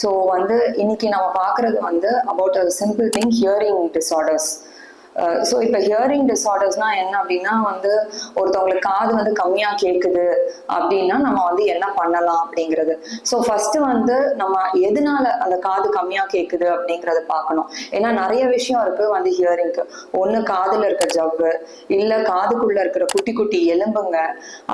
So வந்து இன்னைக்கு நம்ம பார்க்குறது வந்து about simple thing hearing disorders so இப்போ ஹியரிங் டிஸார்டர்ஸ்னால் என்ன அப்படின்னா வந்து ஒருத்தவங்களுக்கு காது வந்து கம்மியாக கேட்குது அப்படின்னா நம்ம வந்து என்ன பண்ணலாம் அப்படிங்கிறது. ஸோ ஃபர்ஸ்ட் வந்து நம்ம எதனால அந்த காது கம்மியாக கேட்குது அப்படிங்கிறத பார்க்கணும். ஏன்னா நிறைய விஷயம் இருக்கு வந்து ஹியரிங்க்கு ஒன்று காதில் இருக்க ஜவ்வு இல்லை காதுக்குள்ள இருக்கிற குட்டி குட்டி எலும்புங்க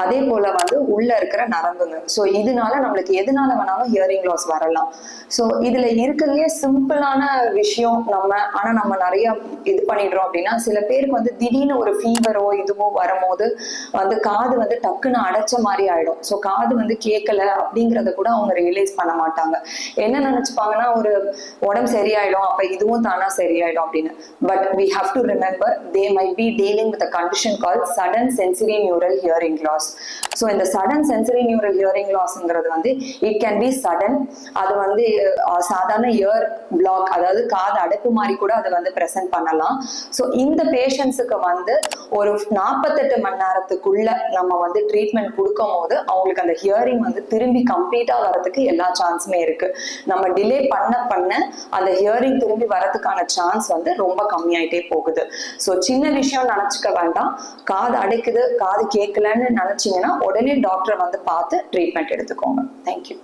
அதே போல வந்து உள்ள இருக்கிற நரம்புங்க. ஸோ இதனால நம்மளுக்கு எதனால வேணாலும் ஹியரிங் லாஸ் வரலாம். ஸோ இதுல இருக்கிறதுலே சிம்பிளான விஷயம் நம்ம ஆனா நம்ம நிறைய இது பண்ணிடுறோம் அப்படின்னா சில பேருக்கு வந்து திடீர்னு ஒரு ஃபீவரோ இதுவோ வரும்போது வந்து காது வந்து டக்குன்னு அடைச்ச மாதிரி ஆயிடும். ஸோ காது வந்து கேட்கல அப்படிங்கிறத கூட அவங்க ரியலைஸ் பண்ண மாட்டாங்க. என்ன நினைச்சுப்பாங்கன்னா ஒரு உடம்பு சரியாயிடும் அப்ப இதுவும் தானா சரியாயிடும் அப்படின்னு. But we have to remember they may be dealing with condition call sudden sensory neural hearing loss so இந்த சடன் சென்சரி நியூரல் ஹியரிங் லாஸ்ங்கிறது வந்து இட் கேன் பி சடன் அது வந்து சாதாரண இயர் பிளாக் அதாவது காது அடைப்பு மாதிரி கூட அதை வந்து ப்ரெசென்ட் பண்ணலாம். ஸோ இந்த பேஷண்ட்ஸுக்கு வந்து ஒரு நாற்பத்தெட்டு மணி நேரத்துக்குள்ள நம்ம வந்து ட்ரீட்மெண்ட் கொடுக்கும் போது அவங்களுக்கு அந்த ஹியரிங் வந்து திரும்பி கம்ப்ளீட்டா வரதுக்கு எல்லா சான்ஸுமே இருக்கு. நம்ம டிலே பண்ண பண்ண அந்த ஹியரிங் திரும்பி வரதுக்கான சான்ஸ் வந்து ரொம்ப கம்மியாயிட்டே போகுது. ஸோ சின்ன விஷயம் நினச்சிக்க வேண்டாம். காது அடைக்குது காது கேட்கலன்னு நினைச்சீங்கன்னா உடனே டாக்டரை வந்து பார்த்து ட்ரீட்மெண்ட் எடுத்துக்கோங்க. தேங்க்யூ